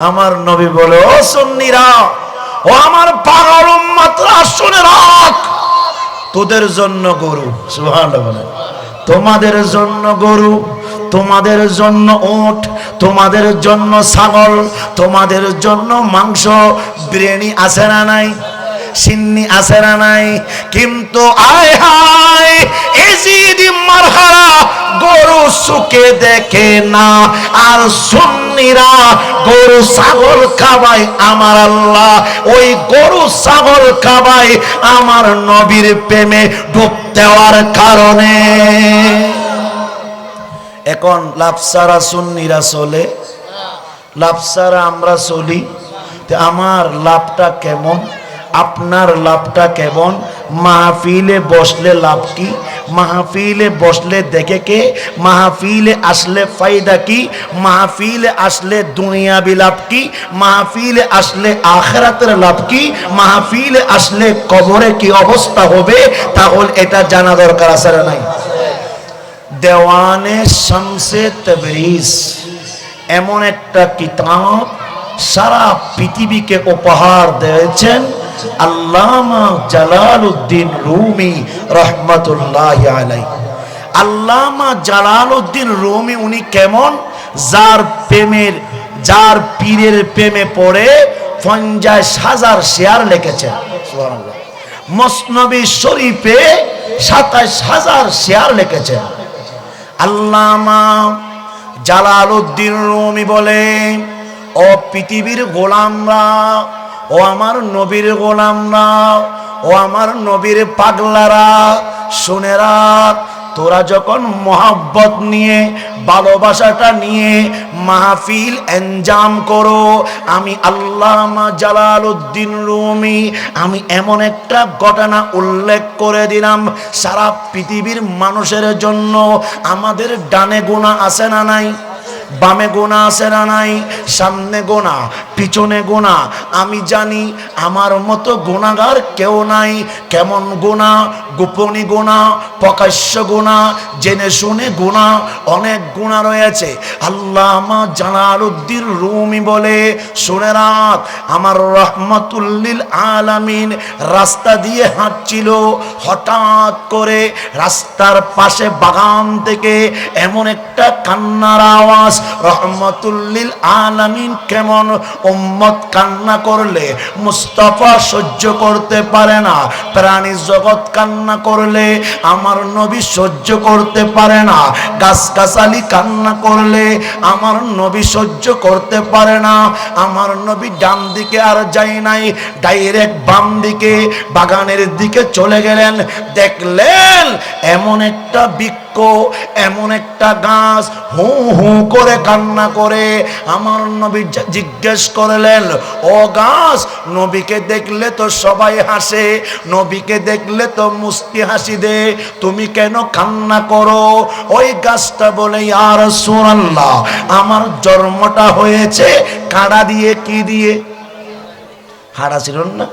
আমার নবী বলে, ও সন্নিরা, ও আমার পাগল উম্মতরা শুনে রাখ তোদের জন্য গরু, সুবহানাল্লাহ তোমাদের জন্য গরু, তোমাদের জন্য ওট তোমাদের জন্য ছাগল, তোমাদের জন্য মাংস, বিরিয়ানি আছে না নাই? সিন্নি আছে না নাই? কিন্তু আয় হায়, এজিদ মারহারা গরু সুকে দেখে না। আর সুন্নিরা গরু ছাগল খাবাই আমার আল্লাহ। ওই গরু ছাগল খাবাই আমার নবীর প্রেমে ডুব দেওয়ার কারণে। এখন লাফসারা সুন্নিরা চলে। লাফসারা আমরা চলি। আমার লাভটা কেমন? আপনার লাভটা কেমন? মাহফিলে বসলে লাভ কি? মাহফিলে বসলে দেখে কে? মাহফিলে আসলে ফায়দা কি? মাহফিলে আসলে দুনিয়াবি লাভ কি? মাহফিলে আসলে আখেরাতের লাভ কি? মাহফিলে আসলে কবরে কি অবস্থা হবে? তাহলে এটা জানা দরকার আছে নাই? দেওয়ানে শামসে তবরিজ। এমন একটা কিতাব সারা পৃথিবীকে উপহার দিয়েছেন। আল্লামা জালাল উদ্দিন রুমি রহমতুল্লাহ আলাই আল্লামা জালাল উদ্দিন রুমি উনি কেমন? যার প্রেমের, যার পীরের প্রেমে পড়ে পঞ্চাশ হাজার শেয়ার লিখেছেন। মসনবী শরীফে সাতাশ হাজার শেয়ার লিখেছেন। আল্লামা জালালউদ্দিন রুমি বলে ও পৃথিবীর গোলামরা ও আমার নবীর গোলামরা ও আমার নবীর পাগলারা। শুনে তোরা যখন মহাব্বত নিয়ে, ভালোবাসাটা নিয়ে মাহফিল এনজাম করো, আমি আল্লামা জালাল উদ্দিন রুমি, আমি এমন একটা ঘটনা উল্লেখ করে দিলাম, সারা পৃথিবীর মানুষের জন্য। আমাদের ডানে গোনা আছে না নাই? বামে গোনা আছে না নাই? সামনে গোনা? পিছনে গোনা। আমি জানি আমার মতো গোনাগার কেউ নাই। কেমন গোনা? গোপনী গোনা, প্রকাশ্য গোনা, জেনে শুনে গোনা, অনেক গোনা রয়েছে। আল্লাহ আল্লামা জালালউদ্দিন রুমি বলে, শুনে রাত, আমার রহমতুল্লিল আলামিন রাস্তা দিয়ে হাঁটছিল। হঠাৎ করে রাস্তার পাশে বাগান থেকে এমন একটা কান্নার আওয়াজ রহমতুল্লিল আলামিন কেমন উম্মত কান্না করলে মুস্তফা সহ্য করতে পারে না, প্রাণী জগৎ কান্না করলে আমার নবী সহ্য করতে পারে না, গাছগাছালি কান্না করলে আমার নবী সহ্য করতে পারে না, আমার নবী ডান দিকে আর যাই নাই, ডাইরেক্ট বাম দিকে বাগানের দিকে চলে গেলেন, দেখলেন এমন একটা বৃক্ষ এমন একটা গাছ হু হু করে কান্না করে আমার নবী জিজ্ঞেস করলেন, ও গাছ, নবীকে দেখলে তো সবাই হাসে, নবীকে দেখলে তো মুস্কি হাসি দে, তুমি কেন কান্না করো? ওই গাছটা বলে আর সুরাল্লাহ আমার জন্মটা হয়েছে কাড়া দিয়ে, কি দিয়ে? হারা ছিল না?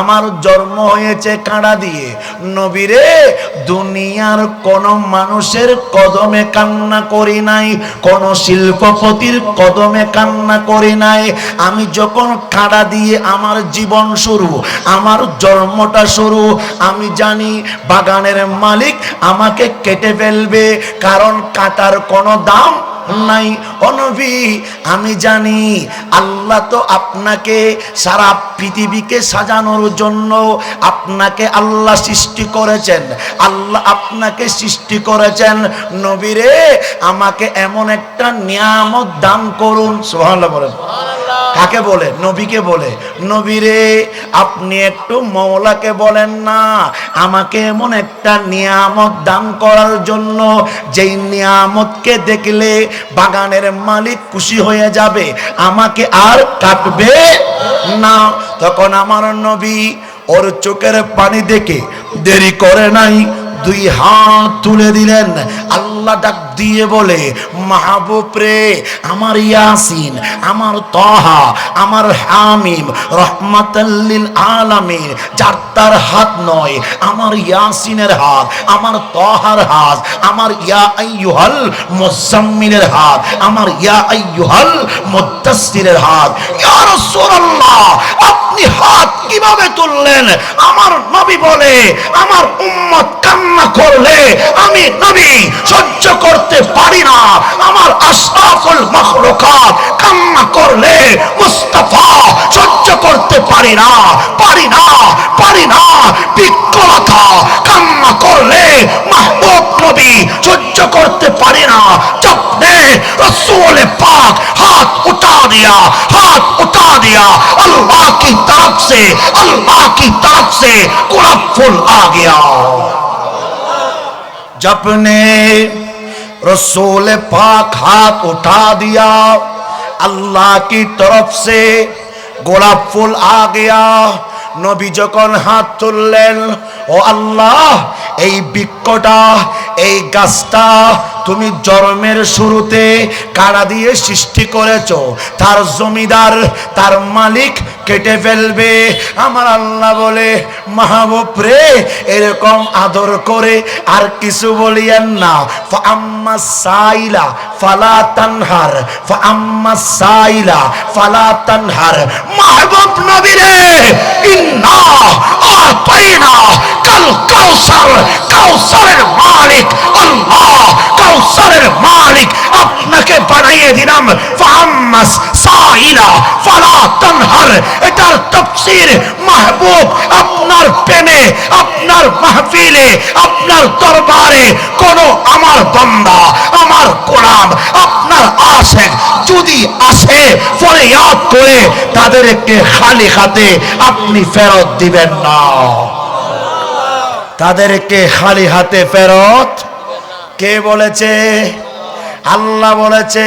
আমার জন্ম হয়েছে কাঁড়া দিয়ে। নবীরে, দুনিয়ার কোন মানুষের কদমে কান্না করি নাই, কোন শিল্পপতির কদমে কান্না করি নাই। আমি যখন কাঁড়া দিয়ে আমার জীবন শুরু, আমার জন্মটা শুরু, আমি জানি বাগানের মালিক আমাকে কেটে ফেলবে, কারণ কাটার কোনো দাম নাই। অনবী আমি জানি আল্লাহ তো আপনাকে সারা পৃথিবীকে সাজানোর জন্য আপনাকে আল্লাহ সৃষ্টি করেছেন। আল্লাহ আপনাকে সৃষ্টি করেছেন। নবীরে আমাকে এমন একটা নিয়ামত দান করুন। সুবহানাল্লাহ বলেন। কাকে বলে? নবীকে বলে। নবীরে আপনি একটু মৌলাকে বলেন না আমাকে এমন একটা নিয়ামত দান করার জন্য যেই নিয়ামতকে দেখলে বাগানের মালিক খুশি হয়ে যাবে, আমাকে আর কাটবে না। তখন আমার নবী ওর চোখের পানি দেখে দেরি করে নাই, দুই হাত তুলে দিলেন। আল্লাহ আল্লাহ ডাক দিয়ে বলে, মাহবুব রে, আমার ইয়াসিন, আমার তহা আমার হামিম রহমাতাল্লিল আলামিন, যার তার হাত নয়, আমার ইয়াসিনের হাত, আমার তহার হাত, আমার ইয়া আইয়ুহাল মুজাম্মিলের হাত, আমার ইয়া আইয়ুহাল মুদাসসিরের হাত। ইয়া রাসূলুল্লাহ আপনি হাত কীভাবে তুললেন? আমার নবী বলে, আমার উম্মত কান্না করলে আমি নবী সহ্য করতে পারি না। আমার আশরাফুল মখলুকাত কান্না করলে মুস্তাফা সহ্য করতে পারি না। পারি না পারি না। বিকলতা কান্না করলে মাহবুব নবী সহ্য করতে পারি না। জপনে রসুল পাক হাত উঠা দিয়া, হাত উঠা দিয়া আল্লাহ की तरफ से अल्लाह की तरफ से गुलाब फूल आ गया जब ने रसूल पाक हाथ उठा दिया अल्लाह की तरफ से গোলাপ ফুল আ গিয়া নবী যখন হাত তুললেন ও আল্লাহ এই বৃক্ষটা এই গাছটা তুমি জন্মের শুরুতে কাড়া দিয়ে সৃষ্টি করেছ। তার জমিদার, তার মালিক কেটে ফেলবে। আমার আল্লাহ বলে, মাহবুব রে, এরকম আদর করে আর কিছু বলিয়েন না। ফাম্মা সাইলা, ফালা তানহার। ফাম্মা সাইলা, ফালা তানহার। মাহবুব নবী রে, ইন্না আতাইনা কাল কাউসার, কাউসারের মালিক আল্লাহ। তানহার এটার তাফসীর মাহবুব আপনার প্রেমে, আপনার মাহফিলে, আপনার দরবারে কোন আমার বান্দা, আমার গোলাম, আপনার আশেক যদি আসে, ফরিয়াদ করে তাদেরকে খালি হাতে আপনি ফেরত দিবেন না। তাদেরকে খালি হাতে ফেরত কে বলেছে? আল্লাহ বলেছে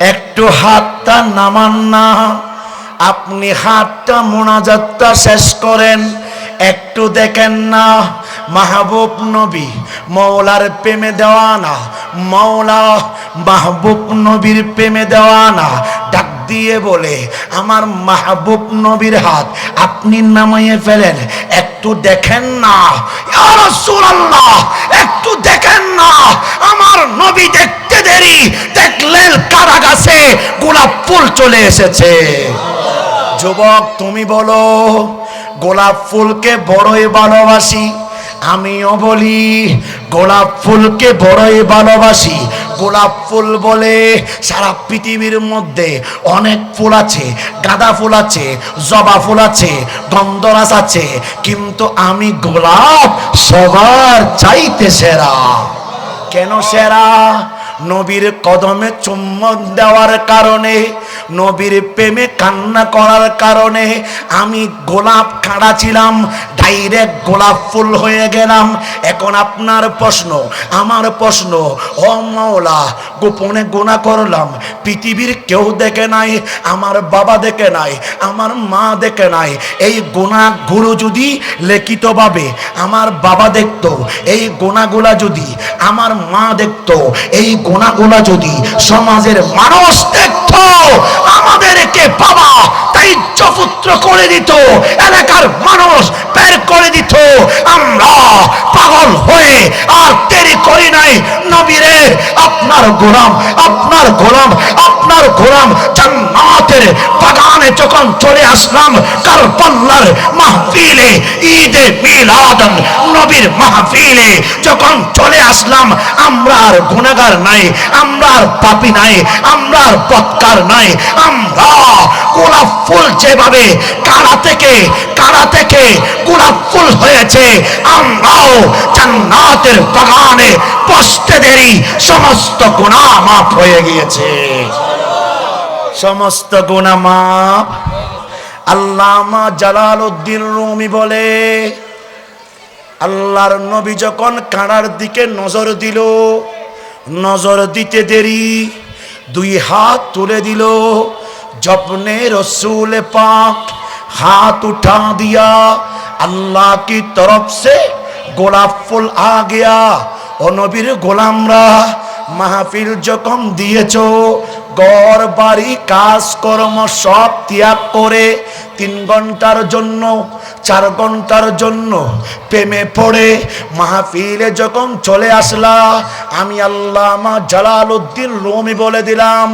একটু হাতটা নামান না। আপনি হাতটা মোনাজাতটা শেষ করেন। একটু দেখেন না, মাহবুব নবী মৌলার প্রেমে দেওয়ানা মৌলা মাহবুব নবীর প্রেমে দেওয়া না ডাক দিয়ে বলে, আমার মাহবুব নবীর হাত আপনি নামাইয়ে ফেলেন, একটু দেখেন না। একটু দেখেন না। আমার নবী দেখতে দেরি দেখলেন কারা গাছে গোলাপ ফুল চলে এসেছে। যুবক, তুমি বলো, গোলাপ ফুলকে বড়ই ভালোবাসি। আমিও বলি, গোলাপ ফুলকে বড়ই ভালোবাসি। গোলাপ ফুল বলে সারা পৃথিবীর মধ্যে অনেক ফুল আছে, গাঁদা ফুল আছে, জবা ফুল আছে গন্ধরাস আছে, কিন্তু আমি গোলাপ সবার চাইতে সেরা। কেন সেরা? নবীর কদমে চুম্বন দেওয়ার কারণে, নবীর প্রেমে কান্না করার কারণে আমি গোলাপ খাড়া ছিলাম ডাইরেক্ট গোলাপ ফুল হয়ে গেলাম। এখন আপনার প্রশ্ন, আমার প্রশ্ন, ও মাওলা, গোপনে গোনা করলাম, পৃথিবীর কেউ দেখে নাই, আমার বাবা দেখে নাই, আমার মা দেখে নাই। এই গুণাগুলো যদি লিখিতভাবে আমার বাবা দেখতো, এই গোনাগুলা যদি আমার মা দেখতো, এই গোনাগুলা যদি সমাজের মানুষ দেখত, আমাদেরকে বাবা তাই পুত্র করে দিত, এলাকার মানুষ বের করে দিত। আমরা পাগল হয়ে আর দেরি করি নাই। নবীরে আপনার গোলাম আপনার গোলাম আপনার গোলাম জান্নাতের বাগানে যখন চলে আসলাম কারবাল্লার মাহফিলে, ঈদে মিলাদন নবীর মাহফিলে যখন চলে আসলাম, আমরা আর গুনাহগার নাই, আমরা আর পাপী নাই, আমরা আর বৎকার নাই, আমরা গোলাপ ফুল যেভাবে কারা থেকে কারা থেকে গোলাপ ফুল হয়েছে, আমরাও জান্নাতের বাগানে বসতে দেরি, সমস্ত সমস্ত গুণা মাফ হয়ে গিয়েছে। সমস্ত গুণা মাফ। আল্লামা জালাল উদ্দিন রুমি বলে, আল্লাহর নবী যখন কাঁড়ার দিকে নজর দিল, নজর দিতে দেরি, দুই হাত তুলে দিল জপনে রসুল পাক হাত উঠা দিয়া আল্লাহ কি তরফ সে গোলাপ ফুল আ গিয়া অনবীর গোলামরা মাহফিল যখন দিয়েছ ঘর, বাড়ি, কাজকর্ম সব ত্যাগ করে তিন ঘণ্টার জন্য, চার ঘণ্টার জন্য প্রেমে পড়ে মাহফিলে যখন চলে আসলা, আমি আল্লাহ মা জালাল উদ্দিন রুমি বলে দিলাম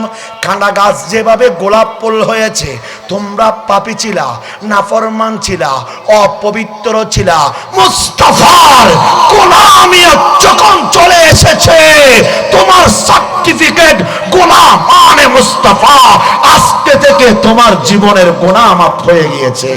কাঁড়া গাছ যেভাবে গোলাপ ফুল হয়েছে, তোমরা পাপি ছিলা, নাফরমান ছিলা, অপবিত্র ছিলা, মুস্তাফার গোলামিয়ত যখন চলে এসেছে, তোমার সার্টিফিকেট গোলাম মানে মুস্তাফা আজকে থেকে তোমার জীবনের গোনা মাফ হয়ে গিয়েছে।